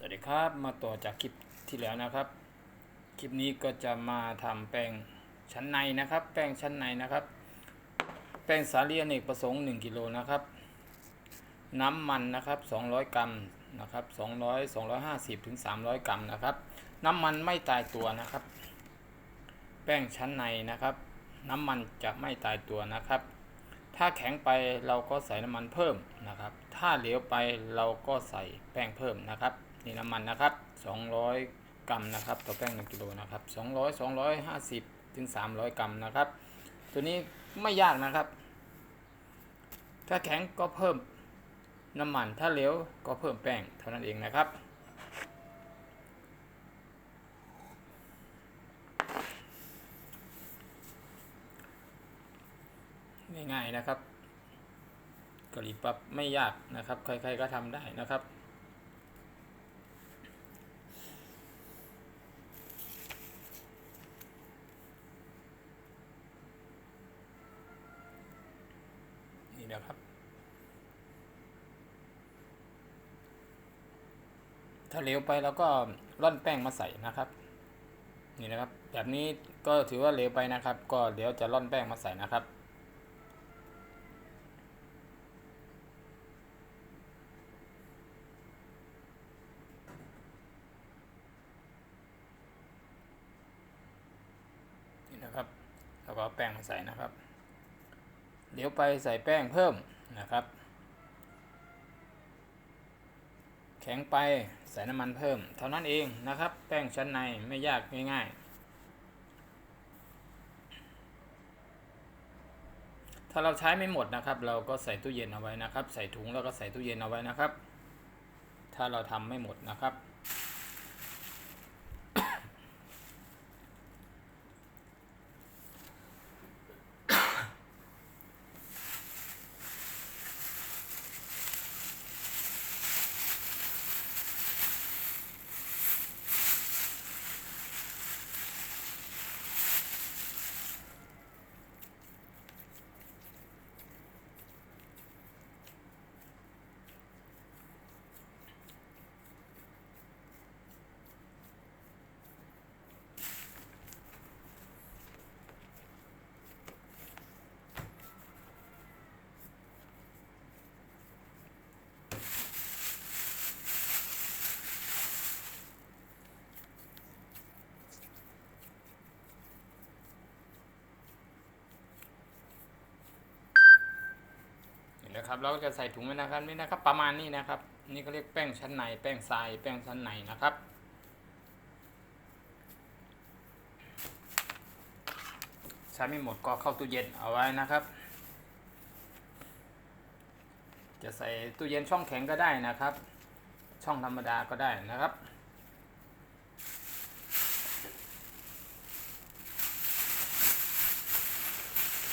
สวัสดีครับมาต่อจากคลิปที่แล้วนะครับ คลิปนี้ก็จะมาทำแป้งชั้นในนะครับ แป้งชั้นในนะครับ แป้งสาลีอเนกประสงค์ 1กิโลนะครับ น้ำมันนะครับ 200 กรัมนะครับ200 250ถึง300 กรัมนะครับ น้ำมันไม่ตายตัวนะครับ แป้งชั้นในนะครับ น้ำมันจะไม่ตายตัวนะครับ ถ้าแข็งไปเราก็ใส่น้ำมันเพิ่มนะครับ ถ้าเหลวไปเราก็ใส่แป้งเพิ่มนะครับ นี่น้ำมันนะครับ 200 กรัมนะครับต่อแป้ง1กิโลนะครับ200 250ถึง300 กรัมนะครับ ตัวนี้ไม่ยากนะครับ ถ้าแข็งก็เพิ่มน้ำมันถ้าเหลวก็เพิ่มแป้งเท่านั้นเองนะครับ ง่ายๆนะครับกะหรี่ปั๊บไม่ยากนะครับ ใครๆก็ทำได้นะครับ นี่นะครับ ถ้าเหลวไปแล้วก็ร่อนแป้งมาใส่นะครับ นี่นะครับ แบบนี้ก็ถือว่าเหลวไปนะครับ ก็เดี๋ยวจะร่อนแป้งมาใส่นะครับนี่นะครับ แล้วก็แป้งมาใส่นะครับ เดี๋ยวไปใส่แป้งเพิ่มนะครับ แข็งไปใส่น้ำมันเพิ่ม เท่านั้นเองนะครับ แป้งชั้นในไม่ยากง่ายๆ ถ้าเราใช้ไม่หมดนะครับ เราก็ใส่ตู้เย็นเอาไว้นะครับ ใส่ถุงแล้วก็ใส่ตู้เย็นเอาไว้นะครับ ถ้าเราทำไม่หมดนะครับ นะครับเราก็จะใส่ถุงไว้นะครับนี่นะครับ ประมาณนี้นะครับ นี่ก็เรียกแป้งชั้นในแป้งทรายแป้งชั้นในนะครับ ใช้ไม่หมดก็เข้าตู้เย็นเอาไว้นะครับ จะใส่ตู้เย็นช่องแข็งก็ได้นะครับ ช่องธรรมดาก็ได้นะครับ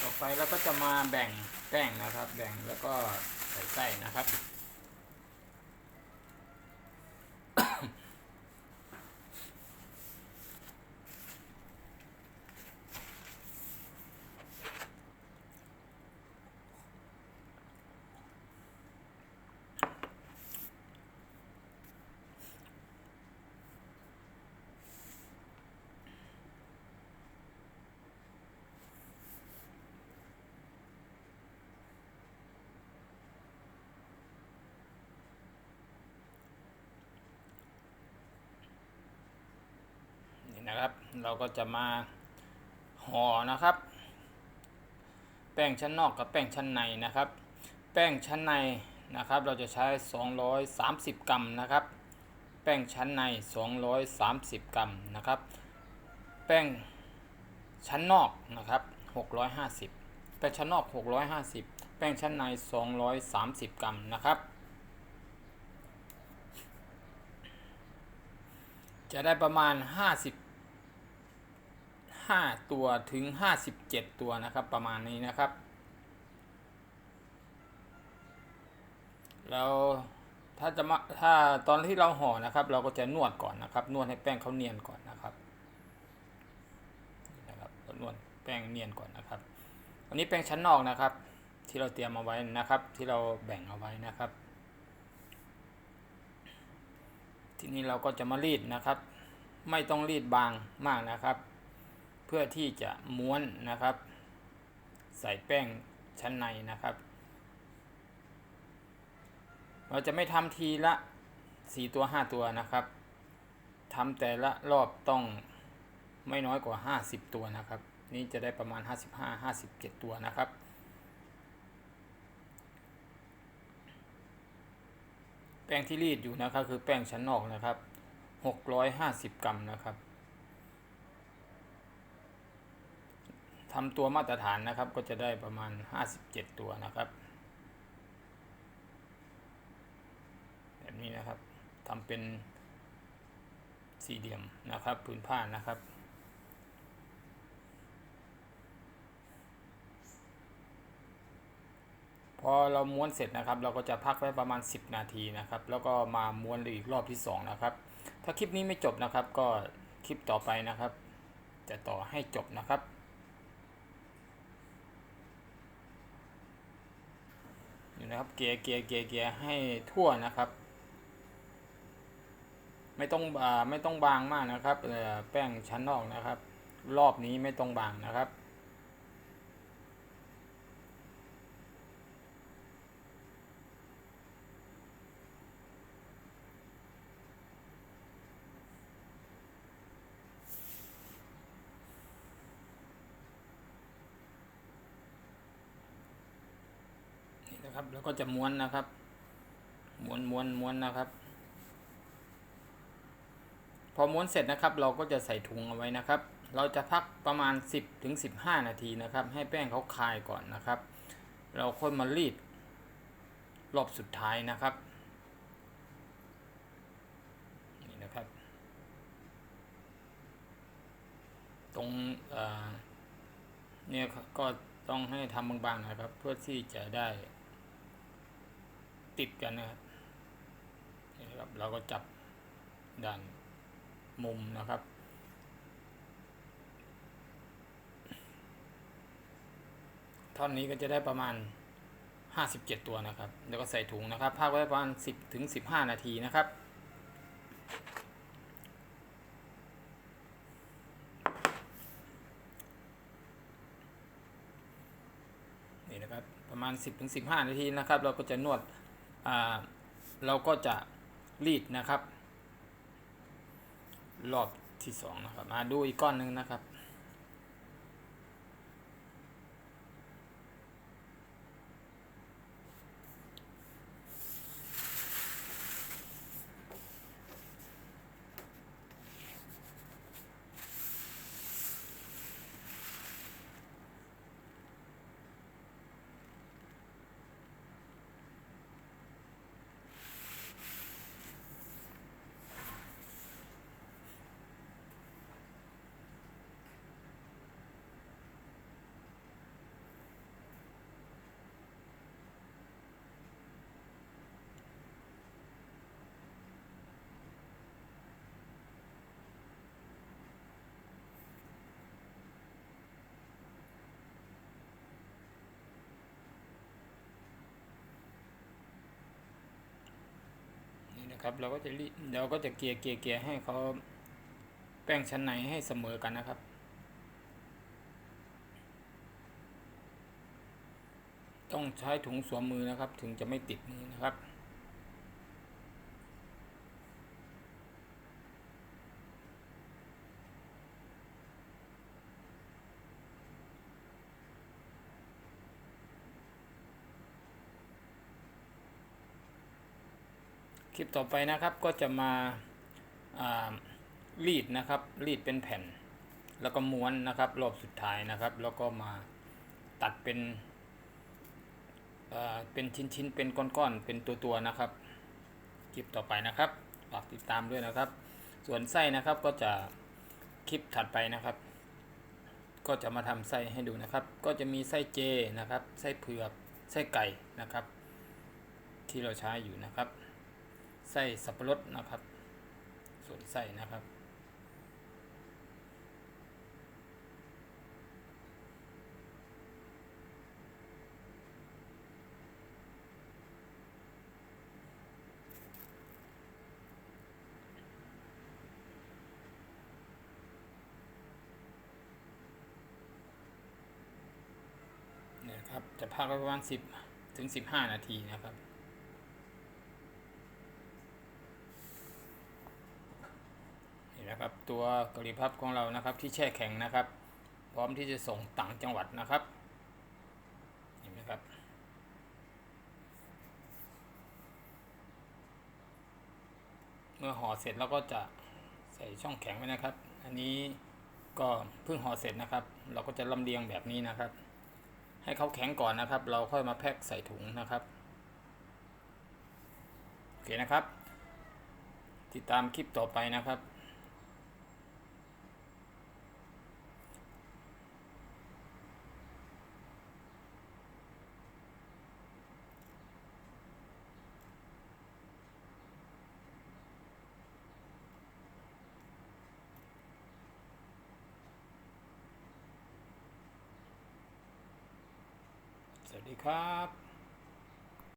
ต่อไปเราก็จะมาแบ่ง แป้งนะครับ แบ่งแล้วก็ใส่ไส้นะครับ เราก็จะมาห่อนะครับ แป้งชั้นนอกกับแป้งชั้นในนะครับ แป้งชั้นในนะครับ เราจะใช้ 230 กรัมนะครับ แป้งชั้นใน 230 กรัมนะครับ แป้งชั้นนอกนะครับ 650 แป้งชั้นนอก 650 แป้งชั้นใน 230 กรัมนะครับจะได้ประมาณ 50 5 ตัวถึง 57 ตัวนะครับ ประมาณนี้นะครับ แล้วถ้าจะมาถ้าตอนที่เราห่อนะครับ เราก็จะนวดก่อนนะครับ นวดให้แป้งเขาเนียนก่อนนะครับนี่นะครับนวดแป้งเนียนก่อนนะครับอันนี้แป้งชั้นนอกนะครับ ที่เราเตรียมเอาไว้นะครับ ที่เราแบ่งเอาไว้นะครับ ทีนี้เราก็จะมารีดนะครับ ไม่ต้องรีดบางมากนะครับ เพื่อที่จะม้วนนะครับ ใส่แป้งชั้นในนะครับ เราจะไม่ทำทีละ4ตัว5ตัวนะครับทำแต่ละรอบต้องไม่น้อยกว่า 50 ตัวนะครับ นี่จะได้ประมาณ 55-57 ตัวนะครับ แป้งที่รีดอยู่นะครับคือแป้งชั้นนอกนะครับ 650 กรัมนะครับ ทำตัวมาตรฐานนะครับ ก็จะได้ประมาณ 57 ตัวนะครับ แบบนี้นะครับทำเป็นสี่เหลี่ยมนะครับผืนผ้านะครับพอเราม้วนเสร็จนะครับ เราก็จะพักไว้ประมาณ 10 นาทีนะครับ แล้วก็มาม้วนอีกรอบที่ 2 นะครับ ถ้าคลิปนี้ไม่จบนะครับ ก็คลิปต่อไปนะครับ จะต่อให้จบนะครับ นี่นะครับ เกียร์เกียร์เกียร์เกียร์ให้ทั่วนะครับ ไม่ต้องอ่าไม่ต้องบางมากนะครับเอ่แป้งชั้นนอกนะครับ รอบนี้ไม่ต้องบางนะครับ นะครับ แล้วก็จะม้วนนะครับ ม้วนม้วนม้วนนะครับ พอม้วนเสร็จนะครับ เราก็จะใส่ถุงเอาไว้นะครับ เราจะพักประมาณ 10ถึง15 นาทีนะครับ ให้แป้งเขาคายก่อนนะครับ เราค่อยมารีดรอบสุดท้ายนะครับนี่นะครับ ตรงเอ่อเนี่ยก็ต้องให้ทำบางๆนะครับ เพื่อที่จะได้ ติดกันนะครับนี่ครับ เราก็จับด้านมุมนะครับ ท่อนนี้ก็จะได้ประมาณ 57 ตัวนะครับ แล้วก็ใส่ถุงนะครับพักไว้ประมาณ 10ถึง15 นาทีนะครับนี่นะครับประมาณ 10ถึง15 นาทีนะครับ เราก็จะนวด เราก็จะรีดนะครับ รอบที่สองนะครับ มาดูอีกก้อนหนึ่งนะครับ ครับ เราก็จะรีเราก็จะเกลี่ยเกลี่ยเกลี่ยให้เขาแป้งชั้นในให้เสมอกันนะครับ ต้องใช้ถุงสวมมือนะครับ ถึงจะไม่ติดมือนะครับ คลิปต่อไปนะครับก็จะมารีดนะครับรีดเป็นแผ่น แล้วก็ม้วนนะครับ รอบสุดท้ายนะครับ แล้วก็มาตัดเป็นเป็นชิ้นๆเป็นก้อนๆเป็นตัวๆนะครับ คลิปต่อไปนะครับฝากติดตามด้วยนะครับ ส่วนไส้นะครับก็จะคลิปถัดไปนะครับ ก็จะมาทำไส้ให้ดูนะครับ ก็จะมีไส้เจนะครับ ไส้เผือกไส้ไก่นะครับ ที่เราใช้อยู่นะครับ ไส้สับปะรดนะครับ ส่วนไส้นะครับ เนี่ยครับ จะพักประมาณ 10 ถึง 15 นาทีนะครับ นะครับ ตัวกะหรี่พับของเรานะครับที่แช่แข็งนะครับ พร้อมที่จะส่งต่างจังหวัดนะครับเห็นไหมครับเมื่อห่อเสร็จเราก็จะใส่ช่องแข็งไว้นะครับ อันนี้ก็เพิ่งห่อเสร็จนะครับ เราก็จะลำเลียงแบบนี้นะครับ ให้เขาแข็งก่อนนะครับ เราค่อยมาแพ็คใส่ถุงนะครับโอเคนะครับ ติดตามคลิปต่อไปนะครับ ดีครับ